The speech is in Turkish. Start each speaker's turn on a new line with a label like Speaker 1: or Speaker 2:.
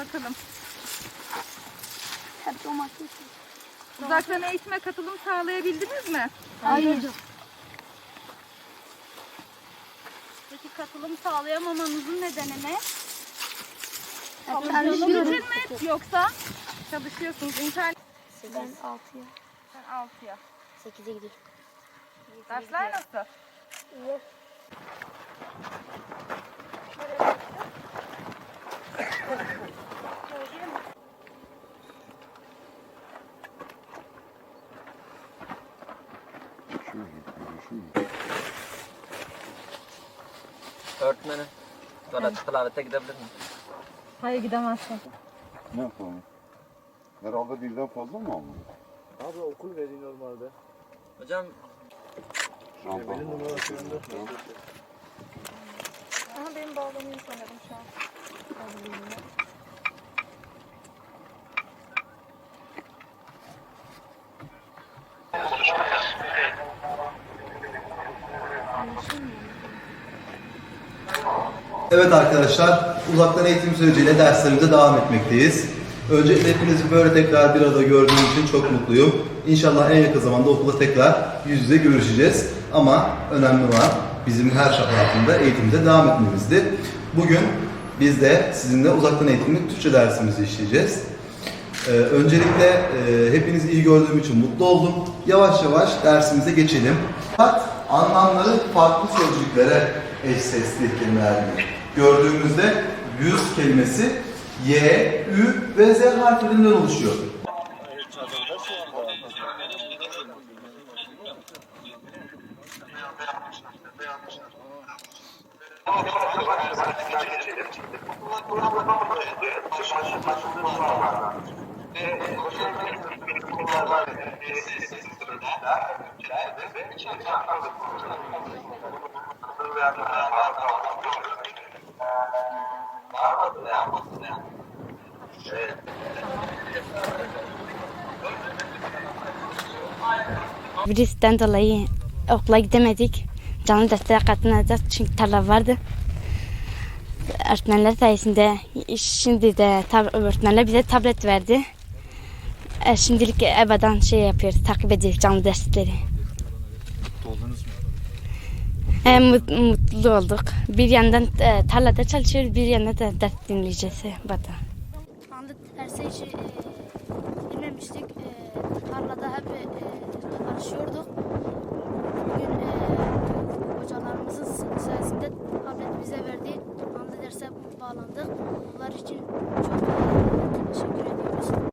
Speaker 1: bakalım.
Speaker 2: Hep domates.
Speaker 1: Uzaktan eğitime katılım sağlayabildiniz mi?
Speaker 2: Hayır.
Speaker 3: Peki katılım sağlayamamanızın nedeni ne?
Speaker 1: Çalıştığınız için mi yoksa çalışıyorsunuz internet?
Speaker 2: Ben 6'ya.
Speaker 1: Sen 6'ya.
Speaker 2: 8'e gidiyorum.
Speaker 1: Dersler nasıl?
Speaker 2: İyi.
Speaker 4: Öğretmenim. Sonra tilavete gidebilir miyim?
Speaker 1: Hayır gidemezsin.
Speaker 5: Ne yapalım? Herhalde birden fazla mı aldın?
Speaker 6: Abi okul veriyor normalde.
Speaker 4: Hocam
Speaker 5: Şampuan.
Speaker 6: Benim numarası önünde.
Speaker 1: Aha benim bağlanıyor sanırım şu an.
Speaker 7: Evet arkadaşlar, uzaktan eğitim süreciyle derslerimize devam etmekteyiz. Öncelikle hepinizi böyle tekrar bir arada gördüğüm için çok mutluyum. İnşallah en yakın zamanda okulda tekrar yüz yüze görüşeceğiz. Ama önemli olan bizim her şart altında eğitimimize devam etmemizdi. Bugün biz de sizinle uzaktan eğitimli Türkçe dersimizi işleyeceğiz. Ee, öncelikle e, hepinizi iyi gördüğüm için mutlu oldum. Yavaş yavaş dersimize geçelim. Fakat anlamları farklı sözcüklere eş sesli kelimeler gibi. Gördüğümüzde yüz kelimesi Y, Ü ve Z harflerinden oluşuyor.
Speaker 8: Virüsten dolayı okula gidemedik. Canlı derslere katılacağız çünkü tarla vardı. Öğretmenler sayesinde şimdi de öğretmenler bize tablet verdi. E, şimdilik evden şey yapıyoruz, takip ediyoruz canlı dersleri. E, mut- mutlu olduk. Bir yandan e, tarlada çalışıyoruz, bir yandan da ders dinleyeceğiz. Bada.
Speaker 3: Şu anda derse hiç e, girmemiştik. E, tarlada hep e, çalışıyorduk. Bugün e,